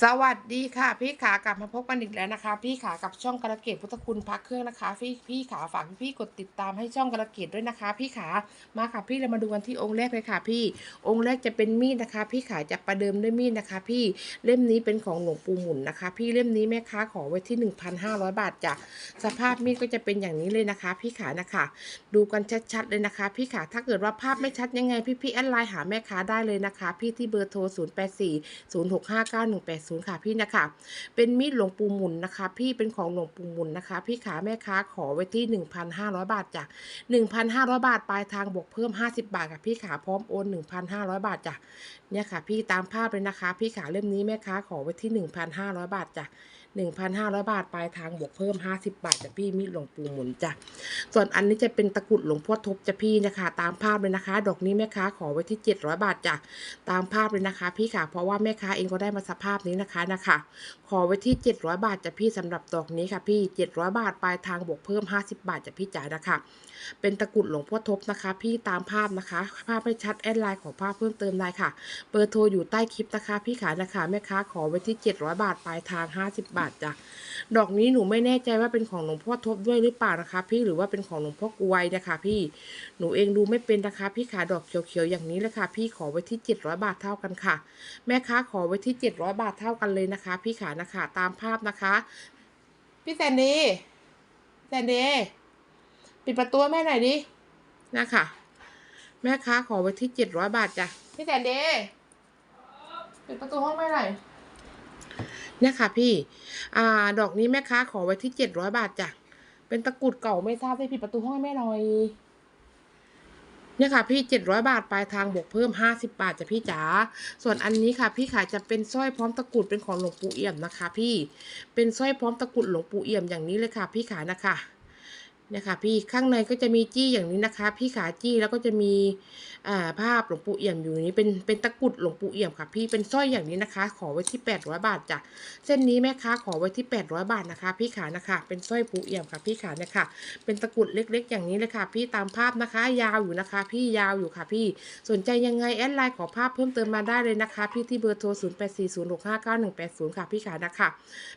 สวัสดีค่ะ พี่ขากลับมาพบกันอีกแล้วนะคะ พี่ขากับช่องกระเกตพุทธคุณพักเครื่องนะคะ พี่พี่ขาฝากพี่กดติดตามให้ช่องกระเกตด้วยนะคะ พี่ขามาค่ะพี่เรามาดูกันที่องค์แรกเลยค่ะ พี่องค์แรกจะเป็นมีดนะคะ พี่ขาจะประเดิมด้วยมีดนะคะ พี่เล่มนี้เป็นของหลวงปู่หมุนนะคะ พี่เล่มนี้แม่ค้าขอไว้ที่ 1,500 บาทจ้ะสภาพมีดก็จะเป็นอย่างนี้เลยนะคะ พี่ขานะคะ ดูกันชัดๆเลยนะคะ พี่ขาถ้าเกิดว่าภาพไม่ชัดยังไงพี่พี่แอดไลน์หาแม่ค้าได้เลยนะคะ พี่ที่เบอร์โทร 0 8 4 0 6 5 9 1 8 0ค่ะพี่นะคะ เป็นมีดหลวงปู่หมุนนะคะ พี่เป็นของหลวงปู่หมุนนะคะ พี่ขาแม่ค้าขอไว้ที่ 1,500 บาทจ้ะ1,500 บาทปลายทางบวกเพิ่ม 50 บาทค่ะพี่ขาพร้อมโอน 1,500 บาทจ้ะเนี่ยค่ะ พี่ตามภาพเลยนะคะ พี่ขาเล่มนี้แม่ค้าขอไว้ที่ 1,500 บาทจ้ะ 1,500 บาท ปลายทางบวกเพิ่ม 50 บาทจะพี่มีดหลวงปู่หมุนจ้ะ ส่วนอันนี้จะเป็นตะกรุดหลวงพ่อทบจ้ะพี่นะคะ ตามภาพเลยนะคะ ดอกนี้แม่ค้าขอไว้ที่ 700 บาทจ้ะ ตามภาพเลยนะคะ พี่ค่ะ เพราะว่าแม่ค้าเองก็ได้มาสภาพนี้นะคะนะคะ ขอไว้ที่ 700 บาทจ้ะพี่สำหรับดอกนี้ค่ะพี่ 700 บาท ปลายทางบวกเพิ่ม 50 บาทจะพี่จ๋านะคะ เป็นตะกรุดหลวงพ่อทบนะคะ พี่ตามภาพนะคะ ภาพไม่ชัดแอดไลน์ของภาพเพิ่มเติมได้ค่ะ เบอร์โทรอยู่ใต้คลิปนะคะ พี่ขานะคะ แม่ค้าขอไว้ที่ 700 บาท ปลายทาง 50 บาทจ้ะดอกนี้หนูไม่แน่ใจว่าเป็นของหลวงพ่อทบด้วยหรือเปล่านะคะ พี่หรือว่าเป็นของหลวงพ่อกวยนะคะ พี่หนูเองดูไม่เป็นนะคะพี่ขาดอกเขียวๆอย่างนี้เลยค่ะ พี่ขอไว้ที่ 700 บาทเท่ากันค่ะ แม่ค้าขอไว้ที่ 700 บาทเท่ากันเลยนะคะ พี่ขานะคะตามภาพนะคะ พี่แซนดี้แซนดี้ปิดประตูแม่หน่อยดินะคะแม่ค้าขอไว้ที่ 700 บาทจ้ะพี่แซนดี้ปิดประตูห้องแม่หน่อย เนี่ยค่ะพี่อ่าดอกนี้แม่ค้าขอไว้ที่เจ็ดร้อยบาทจ้ะเป็นตะกรุดเก่าไม่ทราบได้ผิดประตูห้องให้แม่หน่อยเนี่ยค่ะพี่เจ็ดร้อยบาทปลายทางบวกเพิ่มห้าสิบบาทจ้ะพี่จ๋าส่วนอันนี้ค่ะ พี่ขายจะเป็นสร้อยพร้อมตะกรุดเป็นของหลวงปู่เอี่ยมนะคะ พี่เป็นสร้อยพร้อมตะกรุดหลวงปู่เอี่ยมอย่างนี้เลยค่ะ พี่ขายนะคะ นี่ยค่ะพี่ข้างในก็จะมีจี้อย่างนี้นะคะ พี่ขาจี้แล้วก็จะมีาภาพหลวงปู่เอี่ยมอยู่นี้เป็นเป็นตะกรุดหลวงปู่เอี่ยมค่ะ พี่เป็นสร้อยอย่างนี้นะคะ ขอไว้ที่ 800 บาทจ้ะเส้นนี้แม่ค้าขอไว้ที่ 800 บาทนะคะ พี่ขานะคะ เป็นสร้อยปู่เอี่ยมค่ะ พี่ขาเนี่ยค่ะเป็นตะกรุดเล็ก ๆ อย่างนี้เลยค่ะ พี่ตามภาพนะคะ ยาวอยู่นะคะ พี่ยาวอยู่ค่ะ พี่สนใจยังไงแอดไลน์ขอภาพเพิ่มเติมมาได้เลยนะคะ พี่ที่เบอร์โทร 0 8 4 0 6 5 9 1 8 0 ค่ะ พี่ขานะคะ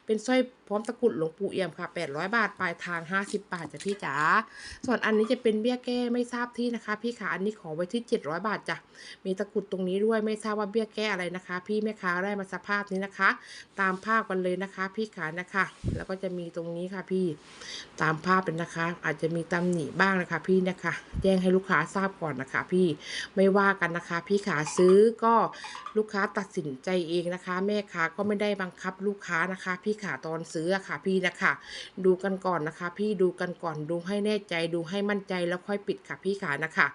เป็นสร้อยพร้อมตะกรุดหลวงปู่เอี่ยมค่ะ 800 บาทปลายทาง 50 บาทจ้ะพี่จาส่วนอันนี้จะเป็นเบี้ยแก้ไม่ทราบที่นะคะ พี่ขาอันนี้ขอไว้ที่ 700 บาทจ้ะมีตะกุดตรงนี้ด้วยไม่ทราบว่าเบี้ยแก้อะไรนะคะ พี่แม่ค้าได้มาสภาพนี้นะคะ ตามภาพกันเลยนะคะ พี่ขานะคะ แล้วก็จะมีตรงนี้ค่ะพี่ตามภาพเป็นนะคะ อาจจะมีตำหนิบ้างนะคะ พี่นะคะ แจ้งให้ลูกค้าทราบก่อนนะคะ พี่ไม่ว่ากันนะคะ พี่ขาซื้อก็ลูกค้าตัดสินใจเองนะคะ แม่ค้าก็ไม่ได้บังคับลูกค้านะคะ พี่ขาตอนซื้อค่ะพี่นะคะ ดูกันก่อนนะคะ พี่ดูกันก่อนดูให้แน่ใจดูให้มั่นใจแล้วค่อยปิดค่ะพี่ขานะคะ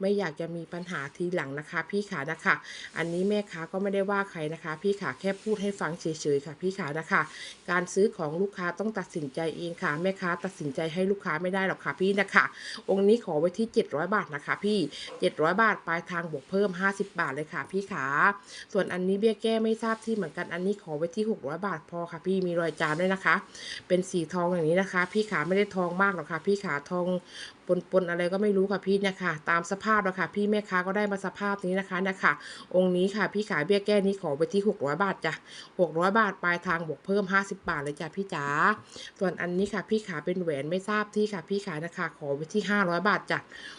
ไม่อยากจะมีปัญหาทีหลังนะคะ พี่ขานะคะ อันนี้แม่ค้าก็ไม่ได้ว่าใครนะคะ พี่ขาแค่พูดให้ฟังเฉยๆค่ะ พี่ขานะคะ การซื้อของลูกค้าต้องตัดสินใจเองค่ะแม่ค้าตัดสินใจให้ลูกค้าไม่ได้หรอกค่ะพี่นะคะ องค์นี้ขอไว้ที่ 700 บาทนะคะ พี่ 700 บาทปลายทางบวกเพิ่ม 50 บาทเลยค่ะ พี่ขาส่วนอันนี้เบี้ยแก้ไม่ทราบที่เหมือนกันอันนี้ขอไว้ที่ 600 บาทพอค่ะ พี่มีรอยจานด้วยนะคะ เป็นสีทองอย่างนี้นะคะ พี่ขาไม่ได้ทองมากหรอกค่ะพี่ขาทองปนปนอะไรก็ไม่รู้ค่ะพี่นะคะตามสภาพแล้วค่ะ พี่แม่ค้าก็ได้มาสภาพนี้นะคะนะคะองค์นี้ค่ะ พี่ขายเบี้ยแก้นี้ขอไปที่ 600 บาทจ้ะ600 บาทปลายทางบวกเพิ่ม 50 บาทเลยจ้ะพี่จ๋าส่วนอันนี้ค่ะ พี่ขาเป็นแหวนไม่ทราบที่ค่ะ พี่ขายนะคะ ขอไว้ที่ 500 บาทจ้ะ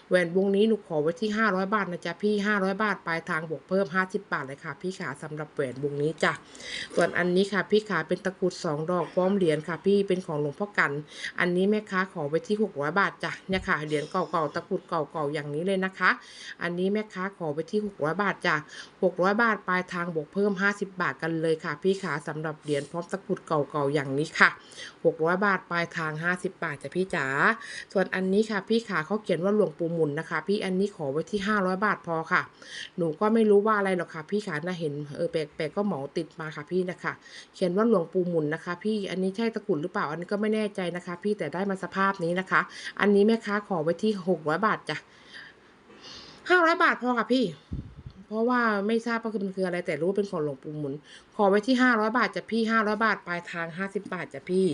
แหวนวงนี้หนูขอไว้ที่ 500 บาทนะจ๊ะพี่ 500 บาทปลายทางบวกเพิ่ม 50 บาทเลยค่ะ พี่ขาสำหรับแหวนวงนี้จ้ะส่วนอันนี้ค่ะ พี่ขาเป็นตะกรุดสองดอกพร้อมเหรียญค่ะ พี่เป็นของหลวงพ่อกัน อันนี้แม่ค้าขอไว้ที่ 600 บาทจ้ะเนี่ยค่ะเหรียญเก่าๆตะกุดเก่าๆอย่างนี้เลยนะคะ อันนี้แม่ค้าขอไว้ที่ 600 บาทจ้ะ600 บาทปลายทางบวกเพิ่ม 50 บาทกันเลยค่ะ พี่ขาสำหรับเหรียญพร้อมตะกุดเก่าๆอย่างนี้ค่ะ 600 บาทปลายทาง 50 บาทจ้ะพี่จ๋าส่วนอันนี้ค่ะ พี่ขาเขาเขียนว่าหลวงปู่หมุนนะคะ พี่อันนี้ขอไว้ที่ 500 บาทพอค่ะ หนูก็ไม่รู้ว่าอะไรหรอกค่ะ พี่ขาน่าเห็นเออแปลกๆก็เหมาติดมาค่ะพี่นะคะ เขียนว่าหลวงปู่หมุนนะคะ พี่อันนี้ใช่ตะกุดหรือเปล่าอันนี้ก็ไม่แน่ใจนะคะ พี่แต่ได้มาสภาพนี้นะคะ อันนี้แม่ค้าขอไว้ที่หกร้อยบาทจ้ะห้าร้อยบาทพอค่ะพี่ เพราะว่าไม่ทราบว่าคือมันคืออะไรแต่รู้ว่าเป็นของหลวงปู่หมุน ขอไว้ที่ห้าร้อยบาทจ้ะพี่ห้าร้อยบาทปลายทางห้าสิบาทจ้ะพี่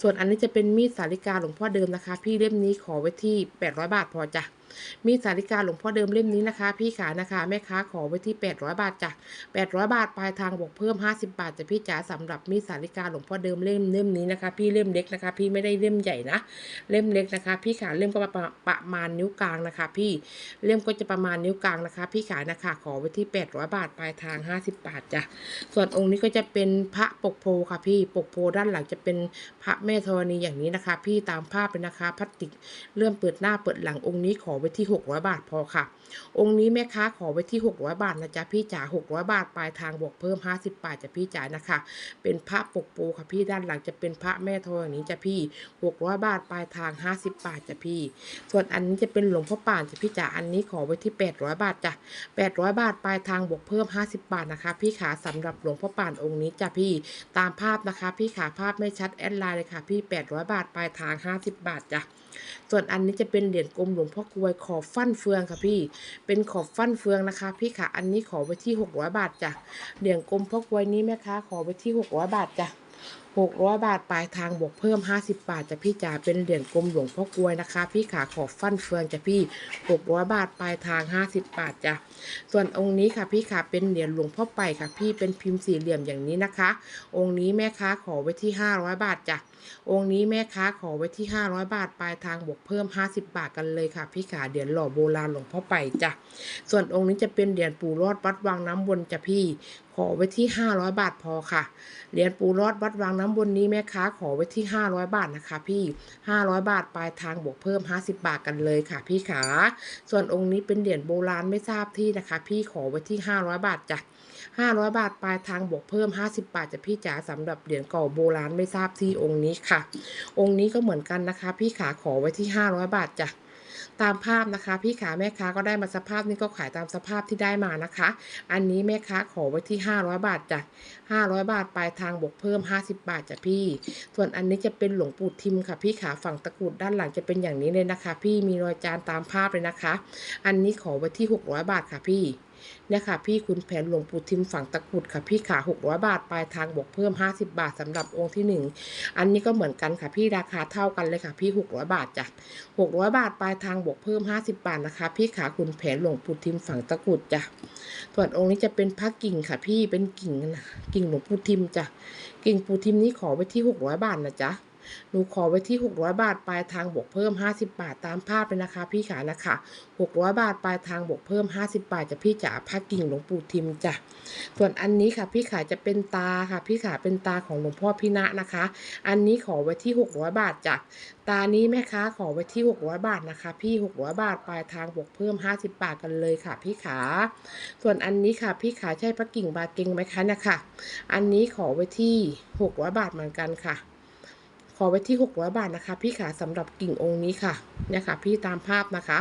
ส่วนอันนี้จะเป็นมีดสาริกาหลวงพ่อเดิมนะคะ พี่เล่มนี้ขอไว้ที่แปดร้อยบาทพอจ้ะ มีสาริกาหลวงพ่อเดิมเล่มนี้นะคะ พี่ขานะคะแม่ค้าขอไว้ที่ 800 บาทจ้ะ800 บาทปลายทางบวกเพิ่ม 50 บาทจะพี่จ๋าสำหรับมีสาริกาหลวงพ่อเดิมเล่มเล่มนี้นะคะ พี่เล่มเล็กนะคะ พี่ไม่ได้เล่มใหญ่นะ เล่มเล็กนะคะ พี่ขาเล่มก็ประมาณประมาณนิ้วกลางนะคะ พี่เล่มก็จะประมาณนิ้วกลางนะคะ พี่ขานะคะ ขอไว้ที่ 800 บาทปลายทาง 50 บาทจ้ะส่วนองค์นี้ก็จะเป็นพระปกโพค่ะพี่ปกโพด้านหลังจะเป็นพระแม่ธรณีอย่างนี้นะคะ พี่ตามภาพเลยนะคะพลาสติกเลื่อมเปิดหน้าเปิดหลังองค์นี้ขอไว้ที่ 600 บาทพอค่ะ องค์นี้แม่ค้าขอไว้ที่ 600 บาทนะจ๊ะพี่จ๋า600 บาทปลายทางบวกเพิ่ม 50 บาทจ้ะพี่จ๋านะคะ เป็นพระปกปูค่ะพี่ด้านหลังจะเป็นพระแม่ธรณีจ้ะพี่ 600 บาทปลายทาง 50 บาทจ้ะพี่ ส่วนอันนี้จะเป็นหลวงพ่อป่านจ้ะพี่จ๋าอันนี้ขอไว้ที่ 800 บาทจ้ะ800 บาทปลายทางบวกเพิ่ม 50 บาทนะคะ พี่ขาสำหรับหลวงพ่อป่านองค์นี้จ้ะพี่ตามภาพนะคะ พี่ขาภาพไม่ชัดแอดไลน์เลยค่ะพี่ 800 บาทปลายทาง 50 บาทจ้ะ ส่วนอันนี้จะเป็นเหรียญกลมหลวงพ่อกลวยขอบฟั่นเฟืองค่ะพี่ เป็นขอบฟั่นเฟืองนะคะ พี่ค่ะ อันนี้ขอไว้ที่ 600 บาทจ้ะ เหรียญกลมพ่อกลวยนี้แม่ค้าขอไว้ที่ 600 บาทจ้ะ600บาทปลายทางบวกเพิ่ม50บาทจะพี่จ๋าเป็นเหรียญกลมหลวงพ่อกลวยนะคะ พี่ขาขอบฟั่นเฟืองจะพี่600บาทปลายทาง50บาทจ้ะส่วนองค์นี้ค่ะพี่ขาเป็นเหรียญหลวงพ่อไปค่ะ พี่เป็นพิมพ์สี่เหลี่ยมอย่างนี้นะคะ องค์นี้แม่ค้าขอไว้ที่500บาทจ้ะองค์นี้แม่ค้าขอไว้ที่ 500 บาท ปลายทางบวกเพิ่ม 50 บาทกันเลยค่ะ พี่ขาเหรียญหล่อโบราณหลวงพ่อไปจ้ะ ส่วนองค์นี้จะเป็นเหรียญปู่รอดวัดวังน้ำวนจ้ะพี่ ขอไว้ที่ 500 บาทพอค่ะ เหรียญปู่รอดวัดวังน้ำวนนี้แม่ค้าขอไว้ที่ 500 บาทนะคะพี่ 500 บาทปลายทางบวกเพิ่ม 50 บาทกันเลยค่ะ พี่ขา ส่วนองค์นี้เป็นเหรียญโบราณไม่ทราบที่นะคะ พี่ขอไว้ที่ 500 บาทจ้ะ 500 บาทปลายทางบวกเพิ่ม 50 บาทจะพี่จ๋าสำหรับเหรียญเก่าโบราณไม่ทราบที่องค์นี้ค่ะ องค์นี้ก็เหมือนกันนะคะ พี่ขาขอไว้ที่ 500 บาทจ้ะตามภาพนะคะพี่ขาแม่ค้าก็ได้มาสภาพนี้ก็ขายตามสภาพที่ได้มานะคะ อันนี้แม่ค้าขอไว้ที่ 500 บาทจ้ะ500 บาทปลายทางบวกเพิ่ม 50 บาทจ้ะพี่ ส่วนอันนี้จะเป็นหลวงปู่ทิมค่ะ พี่ขาฝั่งตะกรุดด้านหลังจะเป็นอย่างนี้เลยนะคะ พี่มีรอยจานตามภาพเลยนะคะ อันนี้ขอไว้ที่ 600 บาทค่ะพี่ เนี่ยค่ะพี่คุณแผนหลวงปู่ทิมฝั่งตะกุดค่ะพี่ขา600 บาทปลายทางบวกเพิ่ม 50 บาทสำหรับองค์ที่ 1 อันนี้ก็เหมือนกันค่ะพี่ราคาเท่ากันเลยค่ะพี่ 600 บาทจ้ะ600 บาทปลายทางบวกเพิ่ม 50 บาทนะคะ พี่ขาคุณแผนหลวงปู่ทิมฝั่งตะกุดจ้ะส่วนองค์นี้จะเป็นพระกิ่งค่ะพี่เป็นกิ่งนะกิ่งหลวงปู่ทิมจ้ะกิ่งปู่ทิมนี้ขอไว้ที่ 600 บาทนะจ๊ะ หนูขอไว้ที่ 600 บาทปลายทางบวกเพิ่ม 50 บาทตามภาพเลยนะคะ พี่ขานะคะ600 บาทปลายทางบวกเพิ่ม 50 บาทจะพี่จ๋าพระกิ่งหลวงปู่ทิมจ้ะส่วนอันนี้ค่ะ พี่ขาจะเป็นตาค่ะ พี่ขาเป็นตาของหลวงพ่อพี่ณะนะคะ อันนี้ขอไว้ที่ 600 บาทจ้ะตานี้แม่ค้าขอไว้ที่ 600 บาทนะคะ พี่ 600 บาทปลายทางบวกเพิ่ม 50 บาทกันเลยค่ะ พี่ขา ส่วนอันนี้ค่ะ พี่ขาใช่พระกิ่งบาเกงไหมคะนะคะ อันนี้ขอไว้ที่ 600 บาทเหมือนกันค่ะ ขอไว้ที่ 600 บาทนะคะ พี่ขาสำหรับกิ่งองค์นี้ค่ะเนี่ยค่ะ พี่ตามภาพนะคะ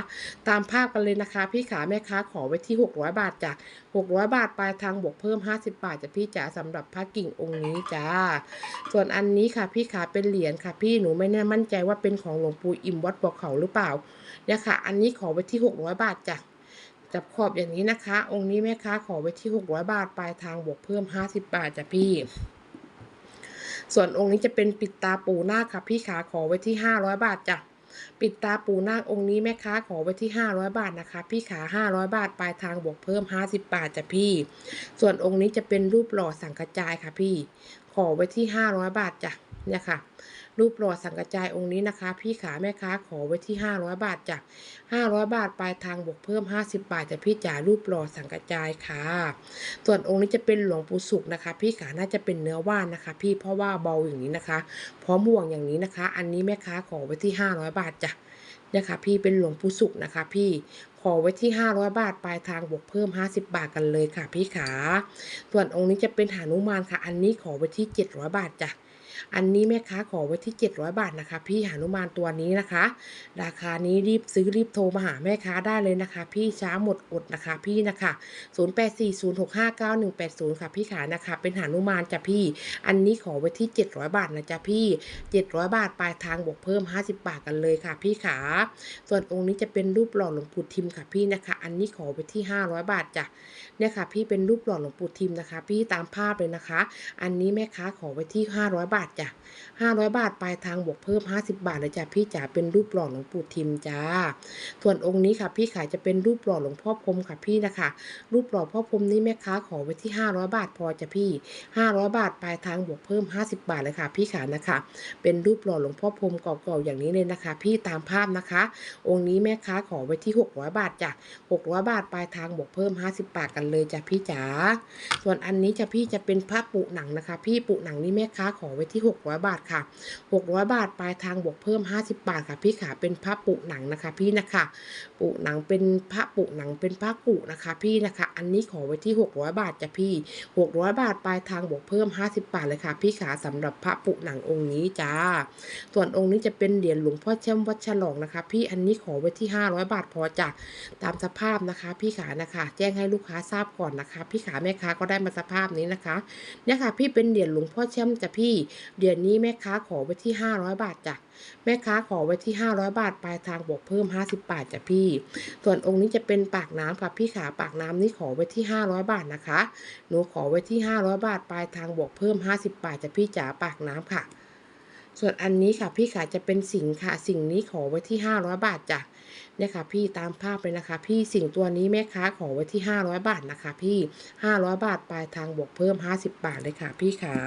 ตามภาพกันเลยนะคะ พี่ขาแม่ค้าขอไว้ที่ 600 บาทจ้ะ600 บาทปลายทางบวกเพิ่ม 50 บาทจะพี่จ๋าสำหรับพระกิ่งองค์นี้จ้าส่วนอันนี้ค่ะ พี่ขาเป็นเหรียญค่ะ พี่หนูไม่แน่มั่นใจว่าเป็นของหลวงปู่อิ่มวัดบ่อเขาหรือเปล่าเนี่ยค่ะ อันนี้ขอไว้ที่ 600 บาทจ้ะจับขอบอย่างนี้นะคะ องค์นี้แม่ค้าขอไว้ที่ 600 บาท ปลายทางบวกเพิ่ม 50 บาทจ้ะพี่ ส่วนองค์นี้จะเป็นปิดตาปูนาคค่ะพี่ขาขอไว้ที่ 500 บาทจ้ะปิดตาปูนาคองค์นี้แม่ค้าขอไว้ที่ 500 บาทนะคะ พี่ขา 500 บาทปลายทางบวกเพิ่ม 50 บาทจ้ะพี่ ส่วนองค์นี้จะเป็นรูปหล่อสังกระจายค่ะพี่ ขอไว้ที่ 500 บาทจ้ะเนี่ยค่ะ รูปหล่อสังกจายองค์นี้นะคะ พี่ขาแม่ค้าขอไว้ที่ 500 บาทจ้ะ500 บาทปลายทางบวกเพิ่ม 50 บาทจะพี่จ๋ารูปหล่อสังกจายค่ะ ส่วนองค์นี้จะเป็นหลวงปู่สุขนะคะ พี่ขาน่าจะเป็นเนื้อว่านนะคะ พี่เพราะว่าเบาอย่างนี้นะคะ พร้อมห่วงอย่างนี้นะคะ อันนี้แม่ค้าขอไว้ที่ 500 บาทจ้ะเนี่ยค่ะพี่เป็นหลวงปู่สุขนะคะพี่ขอไว้ที่ 500 บาท ปลายทางบวกเพิ่ม 50 บาทกันเลยค่ะพี่ขา ส่วนองค์นี้จะเป็นหานุมานค่ะ อันนี้ขอไว้ที่ 700 บาทจ้ะ อันนี้แม่ค้าขอไว้ที่ 700 บาทนะคะ พี่หานุมานตัวนี้นะคะ ราคานี้รีบซื้อรีบโทรมาหาแม่ค้าได้เลยนะคะ พี่ช้าหมดอดนะคะ พี่นะคะ 0840659180 ค่ะพี่ขานะคะ เป็นหานุมานจ้ะพี่ อันนี้ขอไว้ที่ 700 บาทนะจ๊ะพี่ 700 บาทปลายทางบวกเพิ่ม 50 บาทกันเลยค่ะ พี่ขาส่วนองค์นี้จะเป็นรูปหล่อหลวงปู่ทิมค่ะพี่นะคะ อันนี้ขอไว้ที่ 500 บาทจ้ะเนี่ยค่ะ พี่เป็นรูปหล่อหลวงปู่ทิมนะคะ พี่ตามภาพเลยนะคะ อันนี้แม่ค้าขอไว้ที่ 500 บาททจ้ะ500บาทปลายทางบวกเพิ่ม50บาทเลยจ้ะพี่จ๋าเป็นรูปหล่อหลวงปู่ทิมจ้า ส่วนองค์นี้ค่ะ พี่ขายจะเป็นรูปหล่อหลวงพ่อพรมค่ะพี่นะคะ รูปหล่อพ่อพรมนี้แม่ค้าขอไว้ที่500บาทพอจ้ะพี่500บาทปลายทางบวกเพิ่ม50บาทเลยค่ะ พี่ขานะคะ เป็นรูปหล่อหลวงพ่อพรมเก่าๆอย่างนี้เลยนะคะ พี่ตามภาพนะคะ องค์นี้แม่ค้าขอไว้ที่600บาทจ้ะ600บาทปลายทางบวกเพิ่ม50บาทกันเลยจ้ะพี่จ๋าส่วนอันนี้จะพี่จะเป็นผ้าปุหนังนะคะ พี่ปุหนังนี่แม่ค้าขอไว้ที่600 บาทค่ะ 600 บาทปลายทางบวกเพิ่ม 50 บาทค่ะ พี่ขาเป็นผ้าปุหนังนะคะ พี่นะคะปุหนังเป็นผ้าปุหนังเป็นผ้ากุนะคะ พี่นะคะ อันนี้ขอไว้ที่ 600 บาทจ้ะพี่ 600 บาทปลายทางบวกเพิ่ม 50 บาทเลยค่ะ พี่ขาสำหรับพระปุหนังองค์นี้จ้า ส่วนองค์นี้จะเป็นเหรียญหลวงพ่อแช่มวัดฉลองนะคะ พี่อันนี้ขอไว้ที่ 500 บาทพอจ้ะตามสภาพนะคะ พี่ขานะคะ แจ้งให้ลูกค้าทราบก่อนนะคะ พี่ขาแม่ค้าก็ได้มาสภาพนี้นะคะเนี่ยค่ะ พี่เป็นเหรียญหลวงพ่อแช่มจ้ะพี่เดือนนี้แม่ค้าขอไว้ที่ 500 บาทจ้ะแม่ค้าขอไว้ที่ 500 บาท ปลายทางบวกเพิ่ม 50 บาทจ้ะพี่ ส่วนองค์นี้จะเป็นปากน้ำค่ะพี่ขาปากน้ำนี่ขอไว้ที่ 500 บาทนะคะ หนูขอไว้ที่ 500 บาท ปลายทางบวกเพิ่ม 50 บาทจ้ะพี่จ๋าปากน้ำค่ะ ส่วนอันนี้ค่ะพี่ขาจะเป็นสิงค่ะสิ่งนี้ขอไว้ที่ 500 บาทจ้ะเนี่ยค่ะพี่ตามภาพเลยนะคะ พี่สิ่งตัวนี้แม่ค้าขอไว้ที่ 500 บาทนะคะ พี่ 500 บาทปลายทางบวกเพิ่ม 50 บาทเลยค่ะ พี่ขา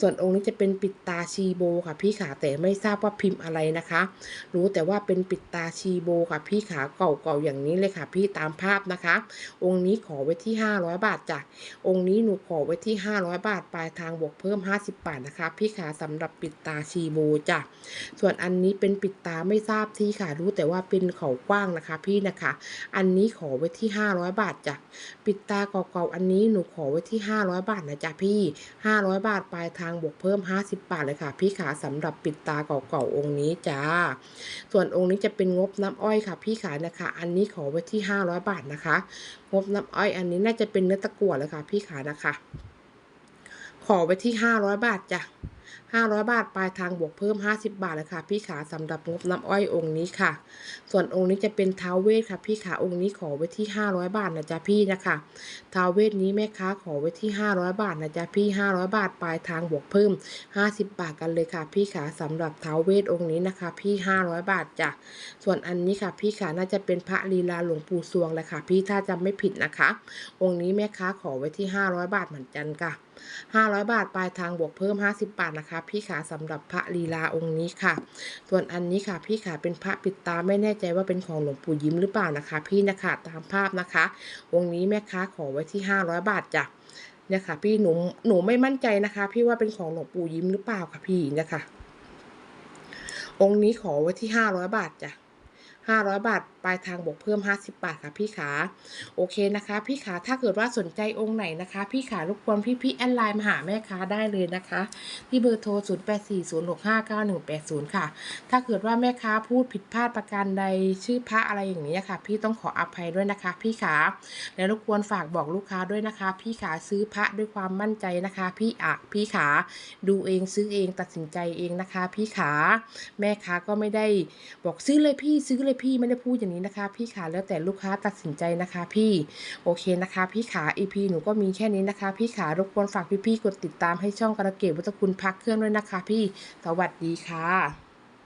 ส่วนองค์นี้จะเป็นปิดตาชีโบค่ะ พี่ขาแต่ไม่ทราบว่าพิมพ์อะไรนะคะ รู้แต่ว่าเป็นปิดตาชีโบค่ะ พี่ขาเก่าๆอย่างนี้เลยค่ะ พี่ตามภาพนะคะ องค์นี้ขอไว้ที่ 500 บาทจ้ะองค์นี้หนูขอไว้ที่ 500 บาทปลายทางบวกเพิ่ม 50 บาทนะคะ พี่ขาสำหรับปิดตาชโบจ้ะส่วนอันนี้เป็นปิดตาไม่ทราบที่ค่ะ รู้แต่ว่าเป็นเขากว้างนะคะ พี่นะคะ อันนี้ขอไว้ที่ 500 บาทจ้ะปิดตาเก่าๆอันนี้หนูขอไว้ที่ 500 บาทนะจ๊ะพี่ 500 บาทปลายทางบวกเพิ่ม 50 บาทเลยค่ะ พี่ขาสำหรับปิดตาเก่าๆองค์นี้จ้าส่วนองค์นี้จะเป็นงบน้ำอ้อยค่ะ พี่ขานะคะ อันนี้ขอไว้ที่ 500 บาทนะคะ งบน้ำอ้อยอันนี้น่าจะเป็นเนื้อตะกั่วเลยค่ะ พี่ขานะคะ ขอไว้ที่ 500 บาทจ้ะ 500 บาท ปลายทางบวกเพิ่ม 50 บาทเลยค่ะ พี่ขาสำหรับงบน้ำอ้อยองค์นี้ค่ะ ส่วนองค์นี้จะเป็นท้าวเวทค่ะ พี่ขาองค์นี้ขอไว้ที่ 500 บาทนะจ๊ะพี่นะคะท้าวเวทนี้แม่ค้าขอไว้ที่ 500 บาทนะจ๊ะพี่ 500 บาท ปลายทางบวกเพิ่ม 50 บาทกันเลยค่ะ พี่ขาสำหรับท้าวเวทองค์นี้นะคะ พี่ 500 บาทจ้ะส่วนอันนี้ค่ะ พี่ขาน่าจะเป็นพระลีลาหลวงปู่สวงแหละค่ะ พี่ถ้าจำไม่ผิดนะคะ องค์นี้แม่ค้าขอไว้ที่ 500 บาทเหมือนกันค่ะ 500 บาทปลายทางบวกเพิ่ม 50 บาทนะคะพี่ขาสำหรับพระลีลาองค์นี้ค่ะ ส่วนอันนี้ค่ะพี่ขาเป็นพระปิดตาไม่แน่ใจว่าเป็นของหลวงปู่ยิ้มหรือเปล่านะคะ พี่นะคะตามภาพนะคะ องค์นี้แม่ค้าขอไว้ที่ 500 บาทจ้ะเนี่ยค่ะ พี่หนูหนูไม่มั่นใจนะคะ พี่ว่าเป็นของหลวงปู่ยิ้มหรือเปล่าค่ะพี่นะคะองค์นี้ขอไว้ที่ 500 บาทจ้ะ 500 บาท ปลายทางบวกเพิ่ม 50 บาทค่ะพี่ขาโอเคนะคะ พี่ขาถ้าเกิดว่าสนใจองค์ไหนนะคะ พี่ขารบกวนพี่พี่แอดไลน์มาหาแม่ค้าได้เลยนะคะ ที่เบอร์โทร 0840659180 ค่ะ ถ้าเกิดว่าแม่ค้าพูดผิดพลาดประการใดชื่อพระอะไรอย่างนี้ค่ะ พี่ต้องขออภัยด้วยนะคะ พี่ขาและรบกวนฝากบอกลูกค้าด้วยนะคะ พี่ขาซื้อพระด้วยความมั่นใจนะคะ พี่อะพี่ขาดูเองซื้อเองตัดสินใจเองนะคะ พี่ขาแม่ค้าก็ไม่ได้บอกซื้อเลยพี่ซื้อเลยพี่ไม่ได้พูดอย่างนี้นะคะ พี่ขาแล้วแต่ลูกค้าตัดสินใจนะคะ พี่โอเคนะคะ พี่ขา EP หนูก็มีแค่นี้นะคะ พี่ขารบกวนฝากพี่ๆกดติดตามให้ช่องกระเกตวัตคุณพักเครื่องด้วยนะคะ พี่สวัสดีค่ะ